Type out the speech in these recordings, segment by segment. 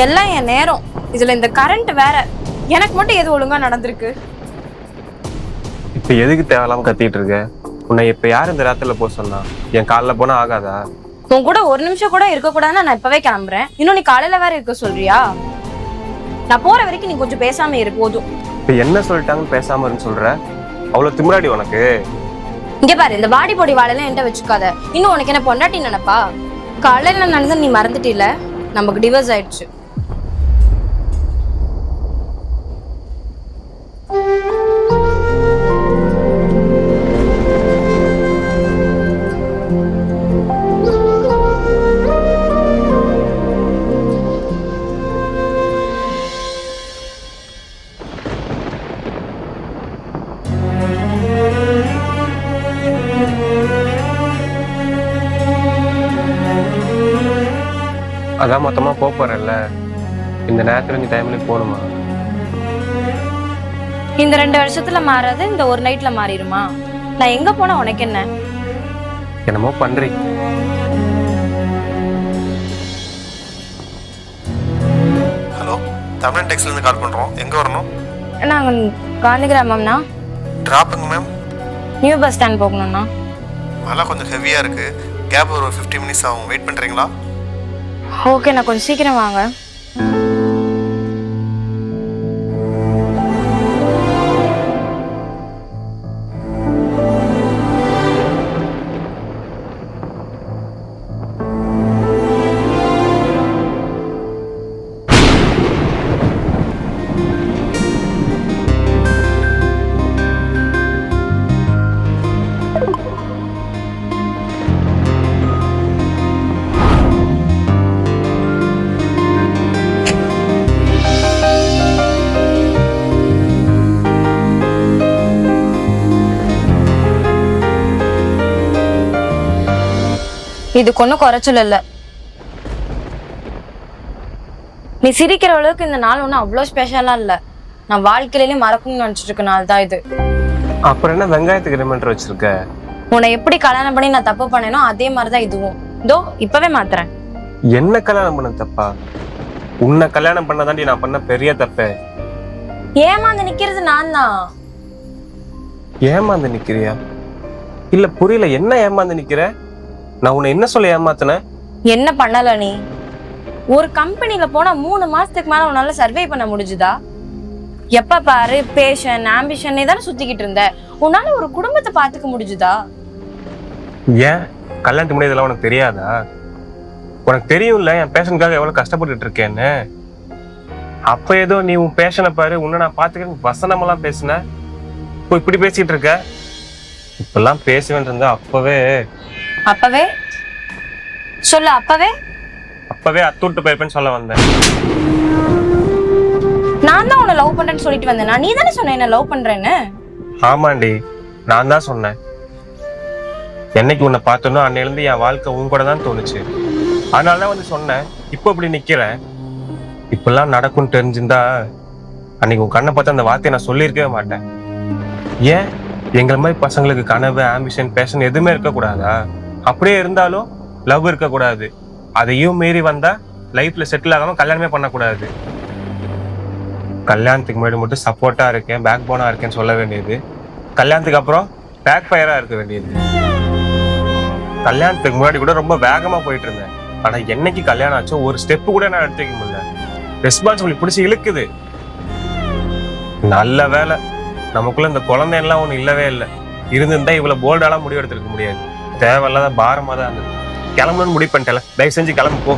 எல்லாம் என் நேரம். இதுல இந்த கரண்ட் வேற. எனக்கு மட்டும் எது ஒழுங்கா நடந்திருக்கு? இப்போ எதுக்கு தேவையில்லாம கத்திட்டு இருக்க? உன்னை இப்போ யார் இந்த ராத்திரில போக சொன்னா? என் காலில் போனா ஆகாதா? உன் கூட ஒரு நிமிஷம் கூட இருக்க கூடாதுன்னு நான் இப்பவே கிளம்புறேன். இன்னும் நீ காலையில வேற இருக்க சொல்றியா? நான் போற வரைக்கும் நீ கொஞ்சம் பேசாம இரு போதும். இப்போ என்ன சொல்லிட்டாங்கன்னு பேசாம இருன்னு சொல்ற? அவ்வளோ திமிராடி உனக்கு. இங்க பாரு இந்த வாடி பொடி வாழெல்லாம் என்கிட்ட வச்சுக்காத. இன்னும் உனக்கு என்ன பொண்டாட்டி நினைப்பா? காலையில நடந்து நீ மறந்துட்டில நமக்கு டிவோர்ஸ் ஆயிடுச்சு. அதான் மொத்தமாக போக போறேன்ல இந்த நேரத்தில் இந்த டைம்ல போகணுமா இந்த ரெண்டு வருஷத்துல மாறாது இந்த ஒரு நைட்ல மாறிடுமா? நான் எங்க போனா உனக்கு என்ன? என்னமோ பண்றீ. ஹலோ தமிழன் டெக்ஸ்ட்லேருந்து கால் பண்ணுறோம் எங்கே வரணும்? நாங்க காந்தி கிராமம்னா ட்ராப்புங்க மேம் நியூ பஸ் ஸ்டாண்ட் போகணும்னா மழை கொஞ்சம் ஹெவியாக இருக்குது கேப் ஒரு ஃபிஃப்டி மினிட்ஸ் ஆகும். வெயிட் பண்ணுறீங்களா ஓகே நான் கொஞ்சம் சீக்கிரம் வாங்க. இதுக்கு ஒன்றும் குறைச்சல் இல்லை நீ சிரிக்கிற அளவுக்கு இந்த நாள் ஒன்றும் அவ்வளோ ஸ்பெஷலாக இல்லை. நான் வாழ்க்கையிலே மறக்கணும்னு நினச்சிட்டு இருக்க நாள் தான் இது. அப்புறம் என்ன வெங்காயத்துக்கு ரிமைண்டர் வச்சிருக்க? உன்னை எப்படி கல்யாணம் பண்ணி நான் தப்பு பண்ணேனோ அதே மாதிரி தான் இதுவும். இதோ இப்பவே மாத்துறேன். என்ன கல்யாணம் பண்ண தப்பா? உன்னை கல்யாணம் பண்ணதாண்டி நான் பண்ண பெரிய தப்பே. ஏமாந்து நிக்கிறது நான் தான் ஏமாந்து நிக்கிறியா? இல்ல புரியல. என்ன ஏமாந்து நிக்கிற? நான் உன்னை என்ன சொல்ல ஏமாத்தினேன் என்ன பண்ணல நீ? ஒரு கம்பெனில போனா மூணு மாசத்துக்கு மேல உன்னால சர்வே பண்ண முடிஞ்சுதா? எப்ப பாரு பேஷன் ஆம்பிஷன் தானே சுத்திக்கிட்டு இருந்த. உன்னால ஒரு குடும்பத்தை பாத்துக்க முடிஞ்சுதா? ஏன்? கல்யாணத்துக்கு முன்னாடி இதெல்லாம் உனக்கு தெரியாதா? உனக்கு தெரியும்ல என் பேஷனுக்காக எவ்வளவு கஷ்டப்பட்டுட்டு இருக்கேன்னு. அப்ப ஏதோ நீ உன் பேஷனை பாரு உன்னை நான் பாத்துக்கிறேன் வசனமெல்லாம் பேசுன. இப்போ இப்படி பேசிட்டு இருக்க? இப்பெல்லாம் பேசுவேன் இருந்தா அப்பவே. அப்பவே? சொல்லு அப்பவே? அப்பவே அத்துட்டு போயிருப்பேன்னு சொல்ல வந்தேன். நான் தான் உன்னை லவ் பண்றேன்னு சொல்லிட்டு வந்தேன். நீ தானே சொன்ன என்ன லவ் பண்றேன்னு? ஆமாண்டி நான் தான் சொன்னேன். என்னைக்கு உன்னை பார்த்தனோ அன்னையிலேருந்து என் வாழ்க்கை உன் கூட தான் தோணுச்சு. அதனால தான் வந்து சொன்னேன். இப்போ இப்படி நிக்கிறேன் இப்பெல்லாம் நடக்கும்னு தெரிஞ்சிருந்தா அன்னைக்கு உன் கண்ணை பார்த்து அந்த வார்த்தையை நான் சொல்லியிருக்கவே மாட்டேன். ஏன்? எங்களை மாதிரி பசங்களுக்கு கனவு ஆம்பிஷன் பேஷன் எதுவுமே இருக்கக்கூடாதா? அப்படியே இருந்தாலும் லவ் இருக்கக்கூடாது. அதையும் மீறி வந்தால் லைஃப்பில் செட்டில் ஆகாம கல்யாணமே பண்ணக்கூடாது. கல்யாணத்துக்கு முன்னாடி மட்டும் சப்போர்ட்டாக இருக்கேன் பேக் போனா இருக்கேன்னு சொல்ல வேண்டியது. கல்யாணத்துக்கு அப்புறம் பேக் ஃபயராக இருக்க வேண்டியது. கல்யாணத்துக்கு முன்னாடி கூட ரொம்ப வேகமாக போயிட்டு இருந்தேன். ஆனால் என்னைக்கு கல்யாணம் ஆச்சோ ஒரு ஸ்டெப்பு கூட நான் எடுத்து வைக்க முடியல. ரெஸ்பான்சிபிலிட்டி பிடிச்சி இழுக்குது. நல்ல வேலை. நமக்குள்ள இந்த குழந்தையெல்லாம் ஒன்றும் இல்லவே இல்லை. இருந்திருந்தா இவ்வளோ போல்டாலாம் முடிவு எடுத்துருக்க முடியாது. தேவையில்லாத பாரமா தான் இருந்தது கிளம்பணும்னு முடிவு பண்ணிட்டேன் தயவு செஞ்சு கிளம்பு போ.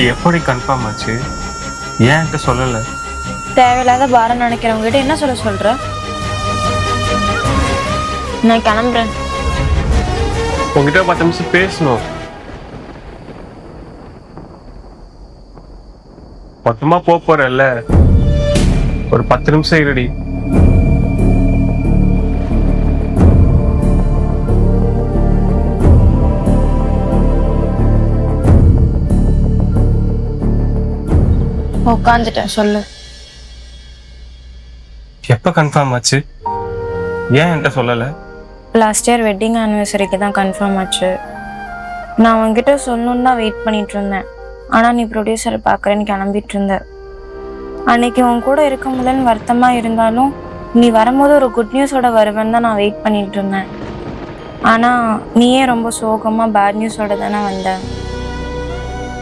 எப்படி கன்ஃபார்ம் ஆச்சு? ஏன் சொல்லல? தேவையில்லாத பாரம் நினைக்கிறவங்க கிட்ட என்ன சொல்ல சொல்ற? நான் கிளம்புறேன். உங்ககிட்ட பத்து நிமிஷம் பேசணும். மொத்தமா போக போறல ஒரு பத்து நிமிஷம் இருடி. உட்காந்துட்டேன் சொல்லு. எப்ப கன்ஃபார்ம் ஆச்சு? ஏன் என்கிட்ட சொல்லல? லாஸ்ட் இயர் வெட்டிங் ஆனிவர்சரிக்கு தான் கன்ஃபார்ம் ஆச்சு. நான் உன்கிட்ட சொல்லணும்னு தான் வெயிட் பண்ணிட்டு இருந்தேன். ஆனால் நீ ப்ரொடியூசரை பார்க்குறேன்னு கிளம்பிட்டு இருந்த. அன்னைக்கு உன் கூட இருக்க முடியலன்னு வருத்தமாக இருந்தாலும் நீ வரும்போது ஒரு குட் நியூஸோட வருவேன்னு தான் நான் வெயிட் பண்ணிட்டு இருந்தேன். ஆனால் நீயே ரொம்ப சோகமாக பேட் நியூஸோட தானே வந்த.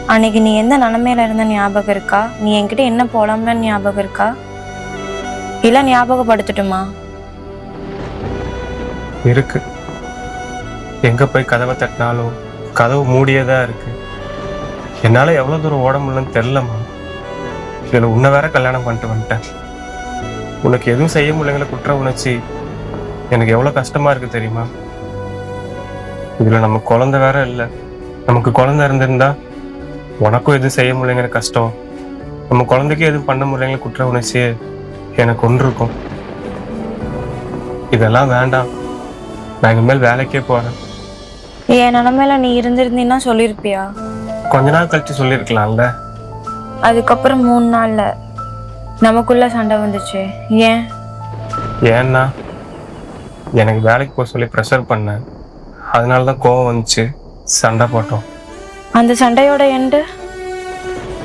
அன்னைக்கு நீ எந்த நிலமையில இருந்த ஞாபகம் இருக்கா? நீ என்கிட்ட என்ன போலாம்லன்னு ஞாபகம் இருக்கா? இல்லை ஞாபகப்படுத்தட்டுமா? இருக்கு. எங்க போய் கதவை தட்டினாலும் கதவு மூடியதா இருக்கு. என்னால எவ்வளவு தூரம் ஓட முடியலன்னு தெரிலம்மா இதுல உன்னை வேற கல்யாணம் பண்ணிட்டு வந்துட்டேன். உனக்கு எதுவும் செய்ய முடியலங்கிற குற்ற உணர்ச்சி எனக்கு எவ்வளவு கஷ்டமா இருக்கு தெரியுமா? இதுல நம்ம குழந்தை வேற இல்லை. நமக்கு குழந்தை இருந்திருந்தா உனக்கும் எதுவும் செய்ய முடியலங்கிற கஷ்டம். நம்ம குழந்தைக்கு எதுவும் பண்ண முடியலங்கிற குற்ற உணர்ச்சியே எனக்கு ஒன்று இருக்கும். இதெல்லாம் வேண்டாம். நான் இனிமேல் வேலைக்கே போறேன். என் நிலமையில நீ இருந்திருந்தீன்னா சொல்லியிருப்பியா கொஞ்ச நாள் கழிச்சு சொல்லியிருக்கலாம்ல அதுக்கப்புறம் மூணு நாள்ல நமக்குள்ள சண்டை வந்துச்சு. ஏன்? ஏன்னா எனக்கு வேலைக்கு போக சொல்லி ப்ரெஷர் பண்ணேன். அதனால தான் கோவம் வந்துச்சு. சண்டை போட்டோம். அந்த சண்டையோட எண்டு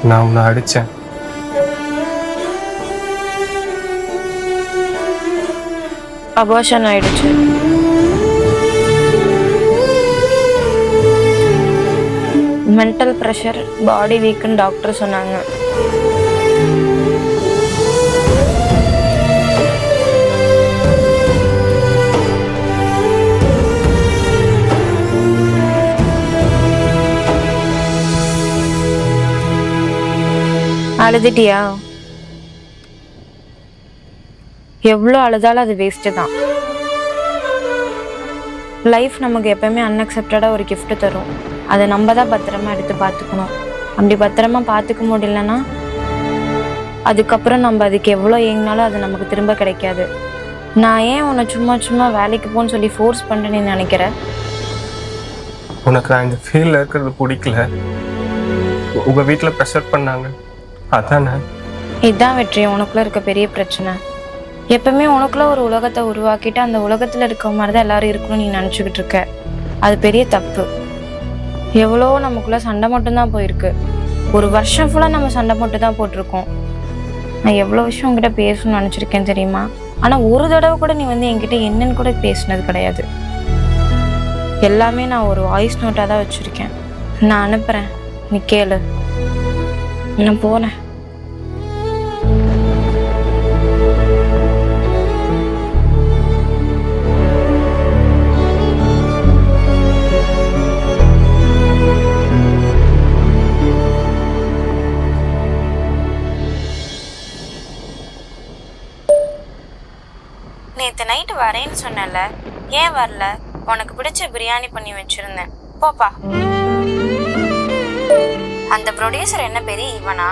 நான் உன்னை அடித்தேன் அபோஷன் ஆயிடுச்சு. மென்டல் ப்ரெஷர் பாடி வீக்குன்னு டாக்டர் சொன்னாங்க. அழுதுட்டியா? எவ்வளோ அழுதாலும் அது வேஸ்ட்டு தான். லைஃப் நமக்கு எப்பவுமே அன்அக்செப்டடாக ஒரு கிஃப்ட் தரும். அதை நம்ம தான் பத்திரமா எடுத்து பார்த்துக்கணும். அப்படி பத்திரமா பார்த்துக்க முடியலன்னா அதுக்கப்புறம் நம்ம அதுக்கு எவ்வளோ ஏங்கினாலும் அது நமக்கு திரும்ப கிடைக்காது. நான் ஏன் உன்னை சும்மா சும்மா வேலைக்கு போன்னு சொல்லி ஃபோர்ஸ் பண்ணுறேன்னு நினைக்கிறேன் நினைக்கிற? உனக்கு நான் இந்த ஃபீல்டில் இருக்கிறது பிடிக்கல. உங்கள் வீட்டில் ப்ரெஷர் பண்ணாங்க. அதானே? இதுதான் வெற்றி உனக்குள்ள இருக்க பெரிய பிரச்சனை. எப்பவுமே உனக்குள்ள ஒரு உலகத்தை உருவாக்கிட்டு அந்த உலகத்துல இருக்க மாதிரி தான் எல்லாரும் இருக்கணும்னு நீ நினச்சிக்கிட்டு இருக்க. அது பெரிய தப்பு. எவ்வளோ நமக்குள்ள சண்டை மட்டும்தான் போயிருக்கு. ஒரு வருஷம் ஃபுல்லாக நம்ம சண்டை மட்டும் தான் போட்டிருக்கோம். நான் எவ்வளோ விஷயம் உங்ககிட்ட பேசணும்னு நினச்சிருக்கேன் தெரியுமா? ஆனால் ஒரு தடவை கூட நீ வந்து என்கிட்ட என்னன்னு கூட பேசினது கிடையாது. எல்லாமே நான் ஒரு வாய்ஸ் நோட்டாக தான் வச்சுருக்கேன். நான் அனுப்புகிறேன் நீ கேளு. நான் போனேன் நேற்று நைட்டு வரேன்னு சொன்னல ஏன் வரல? உனக்கு பிடிச்ச பிரியாணி பண்ணி வச்சிருந்தேன். போப்பா. அந்த ப்ரொடியூசர் என்ன பெரிய இவனா?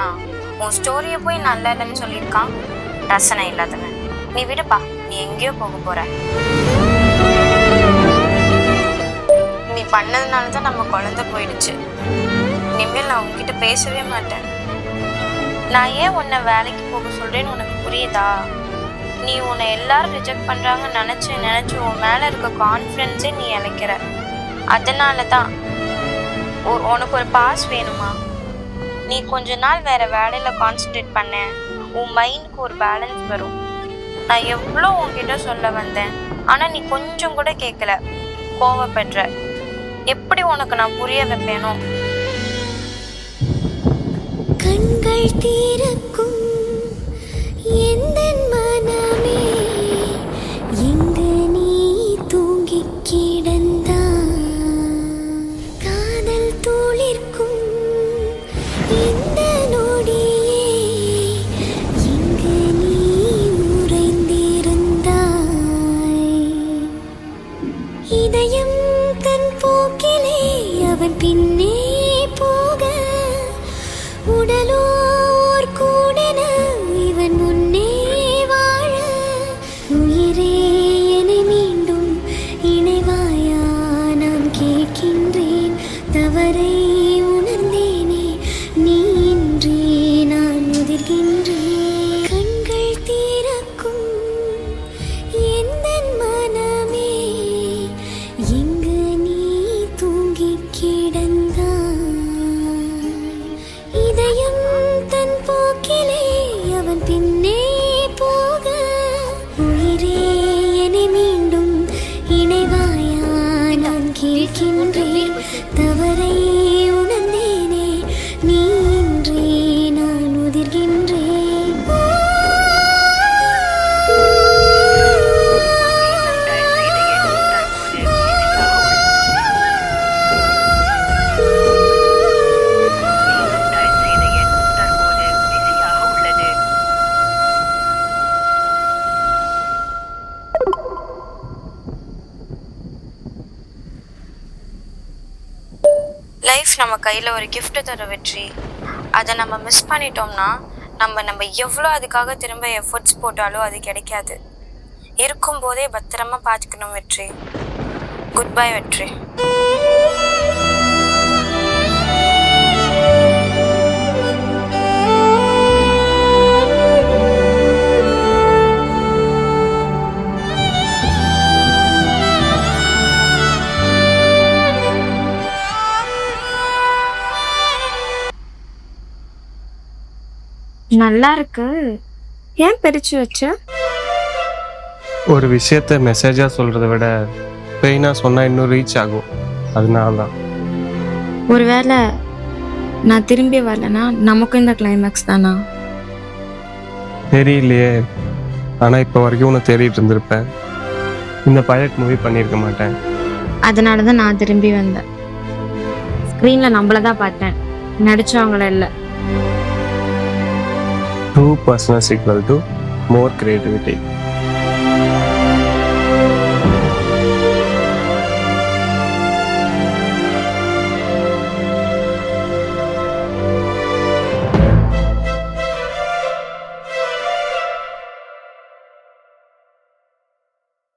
உன் ஸ்டோரியை போய் நல்லா இல்லைன்னு சொல்லியிருக்கான்? ரசனை இல்லாதவன். நீ விடுப்பா. நீ எங்கேயோ போக போற. நீ பண்ணதுனால தான் நம்ம குழந்தை போயிடுச்சு. இனிமேல் நான் உங்ககிட்ட பேசவே மாட்டேன். நான் ஏன் உன்னை வேலைக்கு போக சொல்றேன்னு உனக்கு புரியுதா? நீ உன்னை எல்லாரும் ரிஜெக்ட் பண்ணுறாங்கன்னு நினச்சி நினச்சி உன் மேலே இருக்க கான்ஃபிடென்ஸே நீ இழைக்கிற. அதனால தான். உனக்கு ஒரு பாஸ் வேணுமா? நீ கொஞ்ச நாள் வேற வேலையில கான்சென்ட்ரேட் பண்ண. உன் மைண்டுக்கு ஒரு பேலன்ஸ் வரும். நான் எவ்வளோ உன்கிட்ட சொல்ல வந்தேன் ஆனா நீ கொஞ்சம் கூட கேட்கல கோவப்படுற. எப்படி உனக்கு நான் புரிய வைப்பேனோ? கண்கள் தீரக்கும் எந்த தவறை உணர்ந்தேனே நீ இன்றி நான் முதிர்கின்றேன் கண்கள் தீரக்கும் எந்த மனமே எங்கு நீ தூங்கி கிடந்தாய்? இதயம் தன் போக்கிலே அவன் பின்னே போக உயிரே கேட்கின்றேன் தவறை நம்ம கையில் ஒரு கிஃப்ட்டு தர வெற்றி. அதை நம்ம மிஸ் பண்ணிட்டோம்னா நம்ம நம்ம எவ்வளோ அதுக்காக திரும்ப எஃபர்ட்ஸ் போட்டாலும் அது கிடைக்காது. இருக்கும்போதே பத்திரமா பார்த்துக்கணும் வெற்றி. குட் பை வெற்றி. நல்லா இருக்கு ஏன் பிரிச்சு வச்ச? ஒரு விஷயத்த மெசேஜாக சொல்கிறத விட பெயினாக சொன்னால் இன்னும் ரீச் ஆகும். அதனால தான் ஒருவேளை நான் திரும்பி வரலனா நமக்கும் இந்த கிளைமேக்ஸ் தானா? தெரியலையே. ஆனால் இப்போ வரைக்கும் உனக்கு தேடிட்டு இருந்திருப்பேன். இந்த பைலட் மூவி பண்ணியிருக்க மாட்டேன். அதனால தான் நான் திரும்பி வந்தேன். ஸ்க்ரீனில் நம்மள தான் பார்த்தேன். நடிச்சவங்கள இல்லை. two personal equal to more creativity.